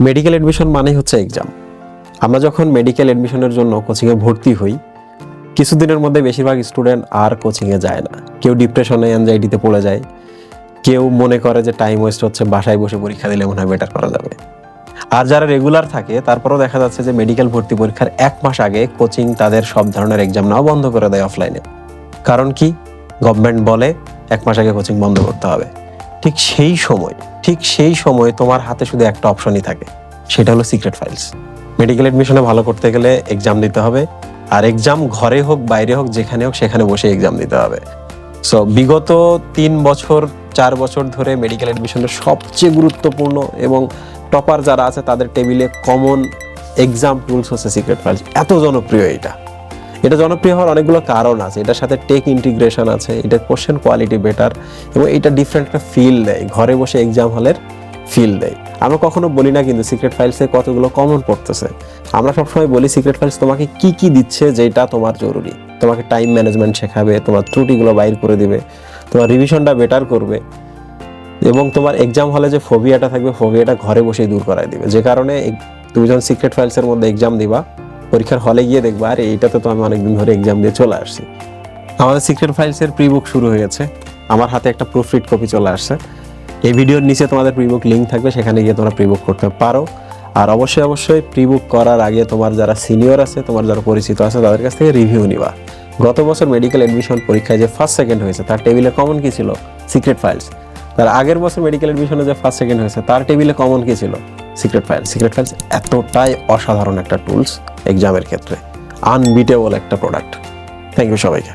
Medical admission মানেই হচ্ছে exam আমরা যখন মেডিকেল এডমিশনের জন্য কোচিংয়ে ভর্তি হই, কিছুদিনের মধ্যে বেশিরভাগ স্টুডেন্ট আর কোচিংয়ে যায় না। কেউ ডিপ্রেশনে অ্যাংজাইটিতে পড়ে যায়। কেউ মনে করে যে টাইম ওয়েস্ট হচ্ছে, বাসায় বসে পরীক্ষা দিলে মনে হয় বেটার করা যাবে। আর যারা রেগুলার থাকে, তারপরেও দেখা যাচ্ছে যে মেডিকেল ভর্তি পরীক্ষার এক মাস আগে কোচিং তাদের সব ধরনের এক্সাম নেওয়া বন্ধ করে দেয় অফলাইনে কারণ কি? গভর্নমেন্ট বলে, এক মাস আগে কোচিং বন্ধ করতে হবে। ঠিক সেই সময় ঠিক সেই সময় তোমার হাতে শুধু একটা অপশনই থাকে, সেটা হলো সিক্রেট ফাইলস মেডিকেল এডমিশনে ভালো করতে গেলে এক্সাম দিতে হবে, আর এক্সাম ঘরে হোক, বাইরে হোক, যেখানে হোক, সেখানে বসে এক্সাম দিতে হবে। সো বিগত তিন বছর, চার বছর ধরে মেডিকেল এডমিশনের সবচেয়ে গুরুত্বপূর্ণ এবং টপার যারা আছে, তাদের টেবিলে কমন এক্সাম টুলস হচ্ছে সিক্রেট ফাইলস এত জনপ্রিয় এটা এটা জনপ্রিয় হওয়ার অনেকগুলো কারণ আছে। এটার সাথে টেক ইন্টিগ্রেশন আছে এটা কোশ্চেন কোয়ালিটি বেটার এবং এটা ডিফারেন্ট একটা ফিল দেয়। ঘরে বসে এক্সাম হলের ফিল দেয়। আমরা কখনো বলি না কিন্তু সিক্রেট ফাইলসে কতগুলো কমন পড়তেছে। আমরা সবসময় বলি সিক্রেট ফাইলস তোমাকে কি কি দিচ্ছে যেটা তোমার জরুরি। তোমাকে টাইম ম্যানেজমেন্ট শেখাবে, তোমার ত্রুটিগুলো বাইর করে দিবে, তোমার রিভিশনটা বেটার করবে এবং তোমার এক্সাম হলে যে ফোবিয়াটা থাকবে ফোবিয়াটা ঘরে বসেই দূর করাই দিবে। যে কারণে তুমি যখন সিক্রেট ফাইলসের মধ্যে এক্সাম দিবা। পরীক্ষার হলে গিয়ে দেখবা, আরে এইটাতে তো আমি অনেকদিন ধরে এক্সাম দিয়ে চলে আসছি। আমাদের সিক্রেট ফাইলসের প্রি বুক শুরু হয়েছে আমার হাতে একটা প্রুফরিড কপি চলে আসছে। এই ভিডিওর নিচে তোমাদের প্রি বুক লিঙ্ক থাকবে, সেখানে গিয়ে তোমরা প্রি বুক করতে পারো। আর অবশ্যই অবশ্যই প্রি বুক করার আগে তোমার যারা সিনিয়র আছে, তোমার যারা পরিচিত আছে, তাদের কাছ থেকে রিভিউ নিবা। গত বছর মেডিকেল এডমিশন পরীক্ষায় যে ফার্স্ট সেকেন্ড হয়েছে, তার টেবিলে কমন কি ছিল? সিক্রেট ফাইলস তার আগের বছর মেডিকেল এডমিশনে যে ফার্স্ট সেকেন্ড হয়েছে, তার টেবিলে কমন কি ছিল? সিক্রেট ফাইল সিক্রেট ফাইলস এতটাই অসাধারণ একটা টুলস এক্সামের ক্ষেত্রে। আনবিটেবল একটা প্রোডাক্ট থ্যাংক ইউ সবাইকে।